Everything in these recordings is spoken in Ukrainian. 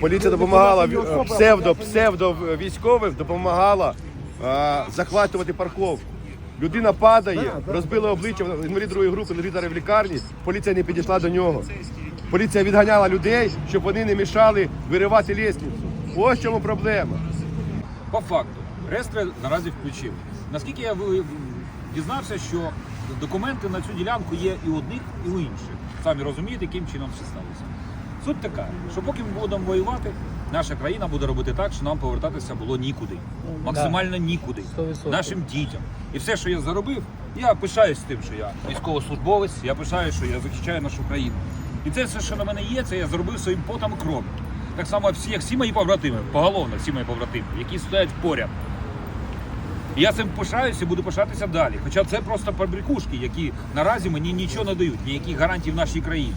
Поліція допомагала е, псевдо, псевдо військовим допомагала е, захватувати парковку. Людина падає, розбила обличчя, інвалід другої групи лежить зараз в лікарні. Поліція не підійшла до нього. Поліція відганяла людей, щоб вони не мішали виривати лісницю. Ось чому проблема. По факту, реєстри наразі включив. Наскільки я дізнався, що документи на цю ділянку є і у одних, і у інших. Самі розумієте, яким чином все сталося. Суть така, що поки ми будемо воювати, наша країна буде робити так, що нам повертатися було нікуди. Максимально нікуди. 100%. Нашим дітям. І все, що я заробив, я пишаюсь тим, що я військовослужбовець, я пишаюсь, що я захищаю нашу країну. І це все, що на мене є, це я зробив своїм потом і кров'ю. Так само, всі, як всі мої побратими, поголовно всі мої побратими, які стоять поряд. І я цим пишаюся і буду пишатися далі. Хоча це просто побрікушки, які наразі мені нічого не дають, ніяких гарантій в нашій країні.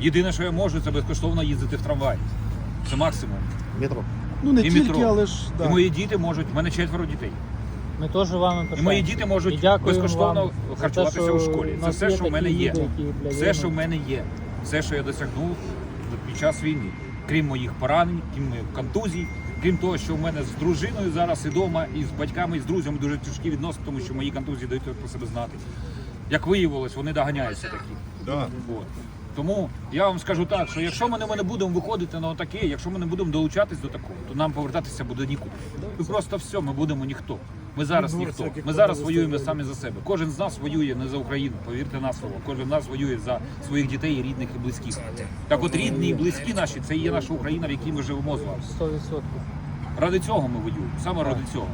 Єдине, що я можу, це безкоштовно їздити в трамваї. Це максимум. Метро. Ну не І тільки, метро. але ж да. І мої діти можуть, в мене четверо дітей. Ми теж вами. І мої діти можуть безкоштовно харчуватися у школі. Це все, що в мене є. люди, Все, що в мене є. Все, що я досягнув під час війни. Крім моїх поранень, крім моїх контузій, крім того, що в мене з дружиною зараз і вдома, і з батьками, і з друзями дуже тяжкі відносини, тому що мої контузії дають про себе знати. Як виявилось, вони доганяються такі. Да. От. Тому я вам скажу так, що якщо ми не, ми не будемо виходити на таке, якщо ми не будемо долучатись до такого, то нам повертатися буде нікуди. І просто все, ми будемо ніхто. Ми зараз ніхто. Ми зараз воюємо самі за себе. Кожен з нас воює не за Україну, повірте на слово. Кожен з нас воює за своїх дітей, рідних і близьких. Так от рідні і близькі наші це і є наша Україна, в якій ми живемо з вами. 100%. Ради цього ми воюємо, саме ради цього.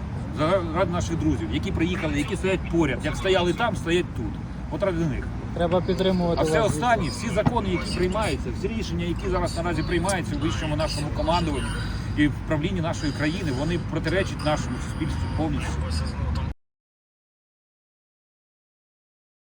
Ради наших друзів, які приїхали, які стоять поряд. Як стояли там, стоять тут. От ради них. Треба підтримувати А все останні, всі закони, які приймаються, всі рішення, які зараз наразі приймаються в вищому нашому командуванні і в правлінні нашої країни, вони протиречать нашому суспільству повністю.